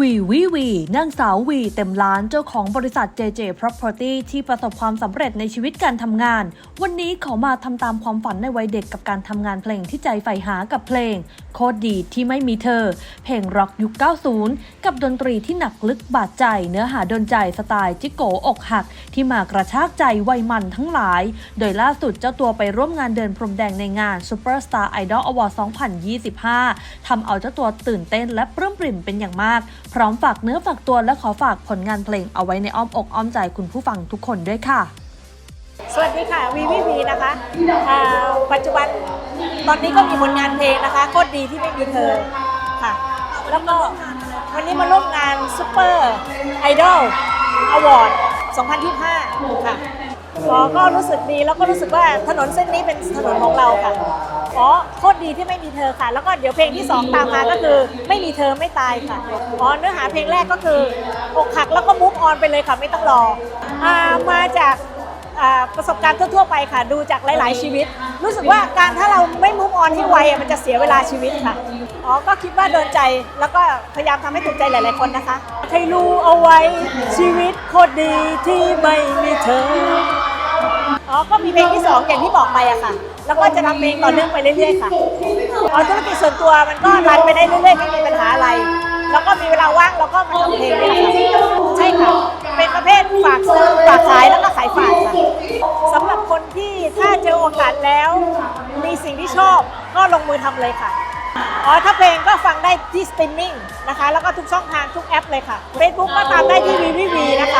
วีวีวีนางสาววีเต็มล้านเจ้าของบริษัท JJ Property ที่ประสบความสำเร็จในชีวิตการทำงาน วันนี้เขามาทำตามความฝันในวัยเด็กกับการทำงานเพลงที่ใจใฝ่หากับเพลง โคตรดีที่ไม่มีเธอ เพลงร็อกยุค 90 กับดนตรีที่หนักลึกบาดใจ เนื้อหาดนใจสไตล์จิโกอกหัก ที่มากระชากใจวัยมันทั้งหลาย โดยล่าสุดเจ้าตัวไปร่วมงานเดินพรมแดงในงาน Superstar Idol Award 2025ทำเอาเจ้าตัวตื่นเต้นและปลื้มปริ่มเป็นอย่างมากพร้อมฝากเนื้อฝากตัวและขอฝากผลงานเพลงเอาไว้ในอ้อมอกอ้อมใจคุณผู้ฟังทุกคนด้วยค่ะ สวัสดีค่ะวีวีวีนะคะปัจจุบันตอนนี้ก็มีผลงานเพลงนะคะโคตรดีที่ไม่มีเธอค่ะ แล้วก็วันนี้มาร่วมงานซูเปอร์ไอดอลอวอร์ด2025 ค่ะ อ๋อก็รู้สึกดีแล้วก็รู้สึกว่าถนนเส้นนี้เป็นถนนของเราค่ะอ๋อโคตรดีที่ไม่มีเธอค่ะ แล้วก็เดี๋ยวเพลงที่2ตามมาก็คือ ไม่มีเธอไม่ตายค่ะอ๋อเนื้อหาเพลงแรกก็คืออกหักแล้วก็มุกออนไปเลยค่ะไม่ต้องรออ่ามาจากอ่าประสบการณ์ทั่วๆไปค่ะ ดูจากหลายๆชีวิต รู้สึกว่าการถ้าเราไม่มุกออนที่ไวอะมันจะเสียเวลาชีวิตค่ะอ๋อก็คิดว่าโดนใจแล้วก็พยายามทำให้ถูกใจหลาย ๆคนนะคะให้รู้เอาไว้ชีวิตโคตรดีที่ไม่มีเธอ อ๋อ ก็มีเพลงที่สองอย่างที่บอกไปอะค่ะ แล้วก็จะทำเพลงต่อเนื่องไปเรื่อยๆค่ะอ๋อธุรกิจส่วนตัวมันก็รันไปได้เรื่อยๆไม่มีปัญหาอะไร แล้วก็มีเวลาว่างเราก็มาทำเพลงนี่แหละค่ะใช่ค่ะ เป็นประเภทฝากซื้อฝากขายแล้วก็ขายฝากค่ะสำหรับคนที่ถ้าเจอโอกาสแล้ว มีสิ่งที่ชอบก็ลงมือทำเลยค่ะอ๋อ ถ้าเพลงก็ฟังได้ที่สตรีมมิ่งนะคะ แล้วก็ทุกช่องทางทุกแอปเลยค่ะ Facebook ก็ตามได้ที่วีวีวีนะคะ